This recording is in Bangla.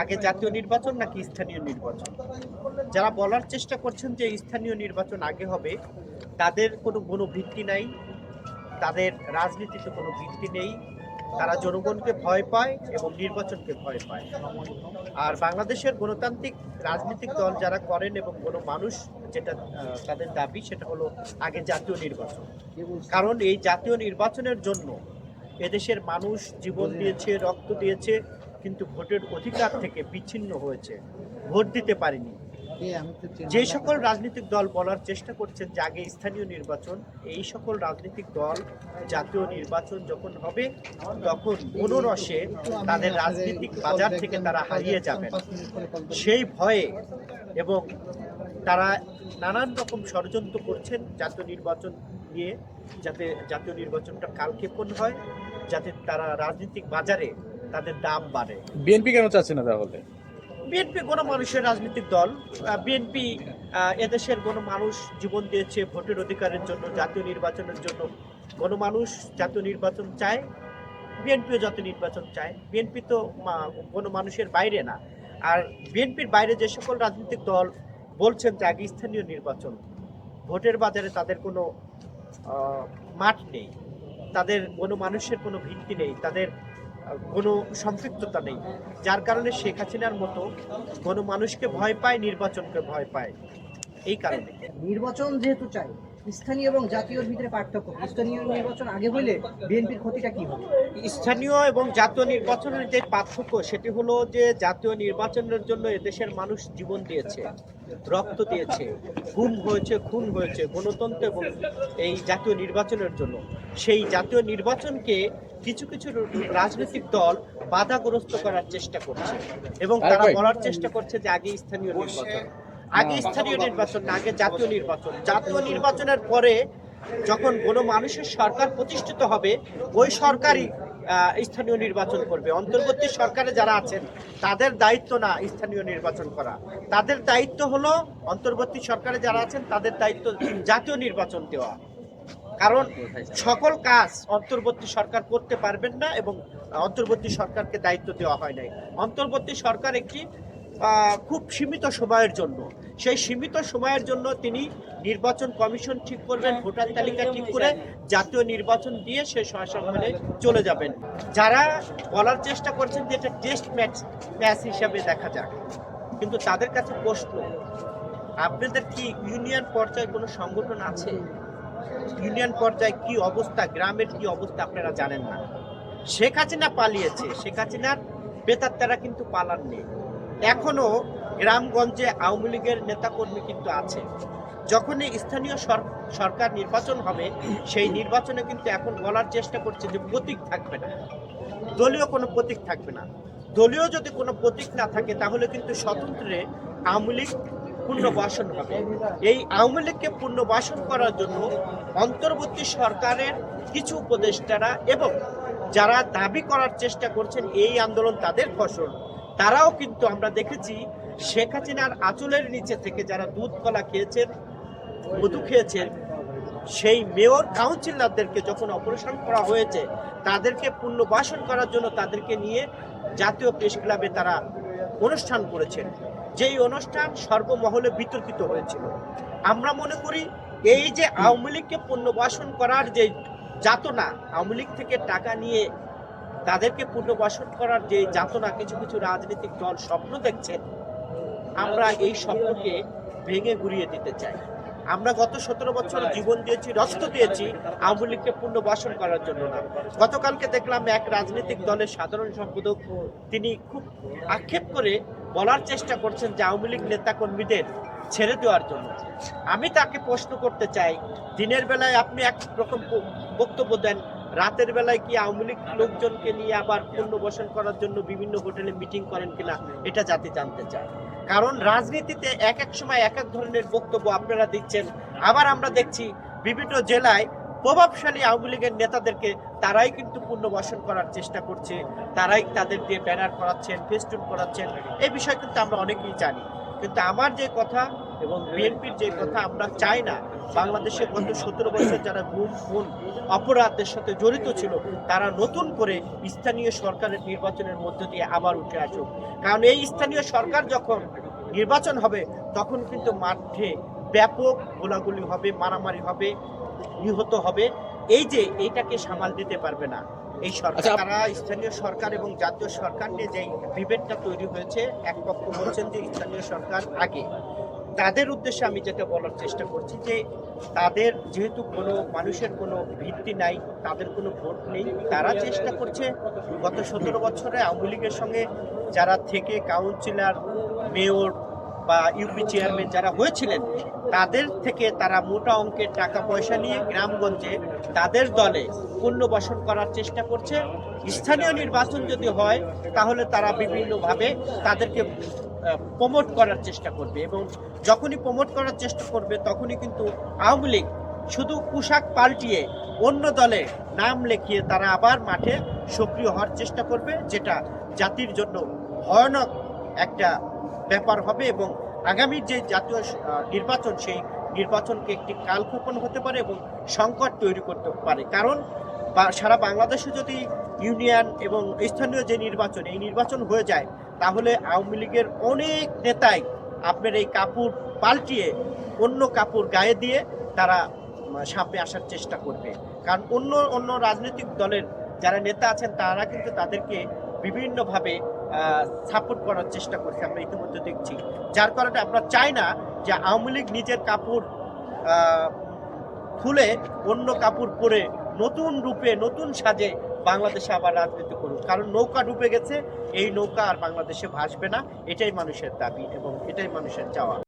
আগে জাতীয় নির্বাচন নাকি স্থানীয় নির্বাচন? যারা বলার চেষ্টা করছেন যে স্থানীয় নির্বাচন আগে হবে, তাদের কোনো কোনো ভিত্তি নাই, তাদের রাজনীতিতে কোনো ভিত্তি নেই, তারা জনগণকে ভয় পায় এবং নির্বাচনকে ভয় পায়। আর বাংলাদেশের গণতান্ত্রিক রাজনৈতিক দল যারা করেন এবং কোনো মানুষ যেটা তাদের দাবি, সেটা হলো আগে জাতীয় নির্বাচন। কারণ এই জাতীয় নির্বাচনের জন্য এদেশের মানুষ জীবন দিয়েছে, রক্ত দিয়েছে কিন্তু ভোটের অধিকার থেকে বিচ্ছিন্ন হয়েছে। ভোট দিতে পারেনি। যে সকল রাজনৈতিক দল বলার চেষ্টা করছেন যে আগে স্থানীয় নির্বাচন এই সকল রাজনৈতিক দল জাতীয় নির্বাচন যখন হবে তখন মনোরসে তাদের রাজনৈতিক বাজার থেকে তারা হারিয়ে যাবেন। সেই ভয়ে এবং তারা নানান রকম ষড়যন্ত্র করছেন জাতীয় নির্বাচন নিয়ে যাতে জাতীয় নির্বাচনটা কালক্ষেপণ হয় যাতে তারা রাজনৈতিক বাজারে তাদের দাম বাড়ে। বিএনপি কেন চাচ্ছে না তাহলে? বিএনপি কোনো মানুষের রাজনৈতিক দল বিএনপি এদেশের কোনো মানুষ জীবন দিয়েছে ভোটের অধিকারের জন্য জাতীয় নির্বাচনের জন্য। কোনো মানুষ জাতীয় নির্বাচন চায় বিএনপিও জাতীয় নির্বাচন চায়। বিএনপি তো মা- মানুষের বাইরে না। আর বিএনপির বাইরে যে সকল রাজনৈতিক দল বলছেন যে আগে স্থানীয় নির্বাচন ভোটের বাজারে তাদের কোনো মাঠ নেই। তাদের কোনো মানুষের কোনো ভিত্তি নেই। তাদের কোনো সম্পৃক্ততা নেই। যার কারণে শেখ হাসিনার মতো কোনো মানুষকে ভয় পায় নির্বাচনকে ভয় পায়। এই কারণে। নির্বাচন যেহেতু চাই স্থানীয় এবং জাতীয়র ভিতরে পার্থক্য। স্থানীয় নির্বাচন আগে হইলে বিএনপির ক্ষতিটা কি হবে? স্থানীয় এবং জাতীয় নির্বাচনের যে পার্থক্য সেটি হলো যে জাতীয় নির্বাচনের জন্য এদেশের মানুষ জীবন দিয়েছে। রক্ত দিয়েছে খুন হয়েছে খুন হয়েছে গণতন্ত্র এবং এই জাতীয় নির্বাচনের জন্য। সেই জাতীয় নির্বাচনকে কিছু কিছু রাজনৈতিক দল বাধাগ্রস্ত করার চেষ্টা করছে এবং তারা বলার চেষ্টা করছে যে আগে স্থানীয় নির্বাচন। আগে স্থানীয় নির্বাচন না আগে জাতীয় নির্বাচন। জাতীয় নির্বাচনের পরে যখন কোনো মানুষের সরকার প্রতিষ্ঠিত হবে ওই সরকারই স্থানীয় নির্বাচন করবে। অন্তর্বর্তী সরকারে যারা আছেন, তাদের দায়িত্ব না স্থানীয় নির্বাচন করা। তাদের দায়িত্ব হলো অন্তর্বর্তী সরকারে যারা আছেন, তাদের দায়িত্ব জাতীয় নির্বাচন দেওয়া। কারণ সকল কাজ অন্তর্বর্তী সরকার করতে পারবেন না এবং অন্তর্বর্তী সরকারকে দায়িত্ব দেওয়া হয় নাই। অন্তর্বর্তী সরকার একটি খুব সীমিত সময়ের জন্য সেই সীমিত সময়ের জন্য তিনি নির্বাচন কমিশন ঠিক করবেন ভোটার তালিকা ঠিক করে জাতীয় নির্বাচন দিয়ে সে সরকারে চলে যাবেন। যারা বলার চেষ্টা করছেন যে এটা টেস্ট ম্যাচ ম্যাচ হিসাবে দেখা যাক কিন্তু তাদের কাছে প্রশ্ন আপনাদের কি ইউনিয়ন পর্যায়ে কোনো সংগঠন আছে? ইউনিয়ন পর্যায়ে কি অবস্থা গ্রামের কি অবস্থা আপনারা জানেন না। শেখ হাসিনা পালিয়েছে শেখ হাসিনার বেতার তারা কিন্তু পালাননি। এখনও গ্রামগঞ্জে আওয়ামী লীগের নেতাকর্মী কিন্তু আছে। যখনই স্থানীয় সরকার নির্বাচন হবে, সেই নির্বাচনে কিন্তু এখন বলার চেষ্টা করছে যে প্রতীক থাকবে না। দলীয় কোনো প্রতীক থাকবে না। দলীয় যদি কোনো প্রতীক না থাকে, তাহলে কিন্তু স্বতন্ত্রে আওয়ামী লীগ পুনর্বাসন হবে। এই আওয়ামী লীগকে পুনর্বাসন করার জন্য অন্তর্বর্তী সরকারের কিছু উপদেষ্টারা এবং যারা দাবি করার চেষ্টা করছেন এই আন্দোলন তাদের ফসল, তারাও কিন্তু আমরা দেখেছি শেখ হাসিনার আঁচলের নিচে থেকে যারা দুধ কলা খেয়েছেন, মধু খেয়েছেন, সেই মেয়র কাউন্সিলরদেরকে যখন অপারেশন করা হয়েছে, তাদেরকে পুনর্বাসন করার জন্য তাদেরকে নিয়ে জাতীয় প্রেস ক্লাবে তারা অনুষ্ঠান করেছেন। যেই অনুষ্ঠান সর্বমহলে বিতর্কিত হয়েছিল। আমরা মনে করি এই যে আওয়ামী লীগকে পুনর্বাসন করার যে যাতনা, আওয়ামী লীগ থেকে টাকা নিয়ে তাদেরকে পুনর্বাসন করার যে যাতনা, কিছু কিছু রাজনৈতিক দল স্বপ্ন দেখছেন আমরা এই স্বপ্নকে ভেঙে গুড়িয়ে দিতে চাই। আমরা গত সতেরো বছর জীবন দিয়েছি, রক্ত দিয়েছি, আওয়ামী লীগকে পুনর্বাসন করার জন্য না। গতকালকে দেখলাম এক রাজনৈতিক দলের সাধারণ সম্পাদক, তিনি খুব আক্ষেপ করে বলার চেষ্টা করছেন যে আওয়ামী লীগ নেতাকর্মীদের ছেড়ে দেওয়ার জন্য। আমি তাকে প্রশ্ন করতে চাই, দিনের বেলায় আপনি এক রকম বক্তব্য দেন রাতের বেলায় কি আওয়ামী লীগ লোকজনকে নিয়ে আবার পুনর্বাসন করার জন্য বিভিন্ন হোটেলে মিটিং করেন কিনা এটা জাতি জানতে চায়। কারণ রাজনীতিতে এক এক সময় এক এক ধরনের বক্তব্য আপনারা দিচ্ছেন। আবার আমরা দেখছি বিভিন্ন জেলায় প্রভাবশালী আওয়ামী লীগের নেতাদেরকে তারাই কিন্তু পুনর্বাসন করার চেষ্টা করছে। তারাই তাদের দিয়ে ব্যানার করাচ্ছেন, ফেস্টুন করাচ্ছেন। এই বিষয় কিন্তু আমরা অনেকেই জানি। কিন্তু আমার যে কথা এবং বিএনপির যে কথা আমরা চাই না বাংলাদেশে গত সতেরো বছর যারা গুম খুন অপরাধের সাথে জড়িত ছিল তারা নতুন করে স্থানীয় সরকারের নির্বাচনের মধ্য দিয়ে আবার উঠে আসুক। কারণ এই স্থানীয় সরকার যখন নির্বাচন হবে তখন কিন্তু মাঠে ব্যাপক গোলাগুলি হবে মারামারি হবে নিহত হবে। এই যে এইটাকে সামাল দিতে পারবে না এই সরকার। আচ্ছা, তারা স্থানীয় সরকার এবং জাতীয় সরকার নিয়ে যে বিভেদটা তৈরি হয়েছে এক পক্ষ বলছেন যে স্থানীয় সরকার আগে। তাদের উদ্দেশ্যে আমি যেটা বলার চেষ্টা করছি যে তাদের যেহেতু কোনো মানুষের কোনো ভিত্তি নাই, তাদের কোনো ভোট নেই, তারা চেষ্টা করছে গত সতেরো বছরে আওয়ামী লীগের সঙ্গে যারা থেকে কাউন্সিলর মেয়র বা ইউপি চেয়ারম্যান যারা হয়েছিলেন, তাদের থেকে তারা মোটা অঙ্কের টাকা পয়সা নিয়ে গ্রামগঞ্জে তাদের দলে পুনর্বাসন করার চেষ্টা করছে। স্থানীয় নির্বাচন যদি হয়, তাহলে তারা বিভিন্নভাবে তাদেরকে প্রমোট করার চেষ্টা করবে এবং যখনই প্রমোট করার চেষ্টা করবে, তখনই কিন্তু আওয়ামী লীগ শুধু পোশাক পাল্টিয়ে অন্য দলে নাম লেখিয়ে তারা আবার মাঠে সক্রিয় হওয়ার চেষ্টা করবে, যেটা জাতির জন্য ভয়ানক একটা ব্যাপার হবে এবং আগামী যে জাতীয় নির্বাচন, সেই নির্বাচনকে একটি কালক্ষেপণ হতে পারে এবং সংকট তৈরি করতে পারে। কারণ সারা বাংলাদেশে যদি ইউনিয়ন এবং স্থানীয় যে নির্বাচন, এই নির্বাচন হয়ে যায়, তাহলে আওয়ামী লীগের অনেক নেতাই আপনার এই কাপড় পাল্টিয়ে অন্য কাপড় গায়ে দিয়ে তারা সামনে আসার চেষ্টা করবে। কারণ অন্য অন্য রাজনৈতিক দলের যারা নেতা আছেন, তারা কিন্তু তাদেরকে বিভিন্নভাবে সাপোর্ট করার চেষ্টা করছে আমরা ইতিমধ্যে দেখছি। যার কারণে আমরা চাই না যে আওয়ামী লীগ নিজের কাপড় খুলে অন্য কাপড় পরে নতুন রূপে, নতুন সাজে বাংলাদেশে আবার রাজনীতি করুক। কারণ নৌকা ডুবে গেছে, এই নৌকা আর বাংলাদেশে ভাসবে না। এটাই মানুষের দাবি এবং এটাই মানুষের চাওয়া।